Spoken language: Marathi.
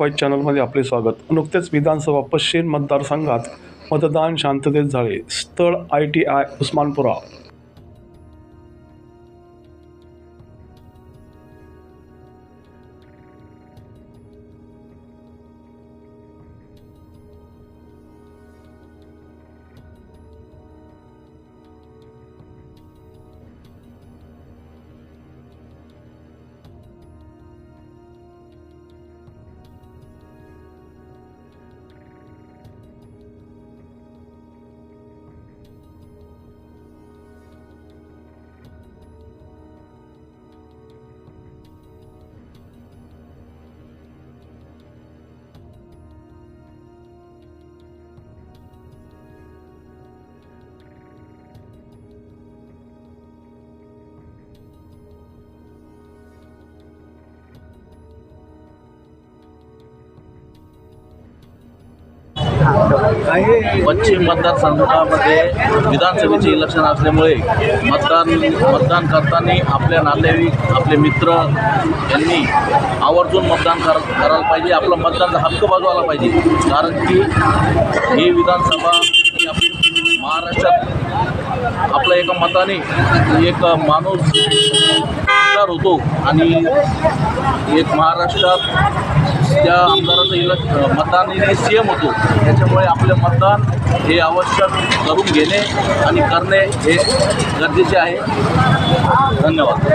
वाईज चॅनलमध्ये आपले स्वागत. नुकतेच विधानसभा पश्चिम मतदारसंघात मतदान शांततेत झाले. स्थळ आय टी आय उस्मानपुरा. पश्चिम मतदारसंघामध्ये विधानसभेचे इलेक्शन असल्यामुळे मतदान मतदान करताना आपल्या नातेवाईक आपले मित्र यांनी आवर्जून मतदान कर करायला पाहिजे. आपला मतदानचा हक्क बजवायला पाहिजे. कारण की ही विधानसभा ही आपली महाराष्ट्रात आपल्या एका मताने एक माणूस आमदार होतो. आणि एक महाराष्ट्रात त्या आमदाराचं इलेक् मतदानाने सी एम होतो त्याच्यामुळे आपले मतदान हे आवश्यक करून घेणे आणि करणे हे गरजेचे आहे. धन्यवाद.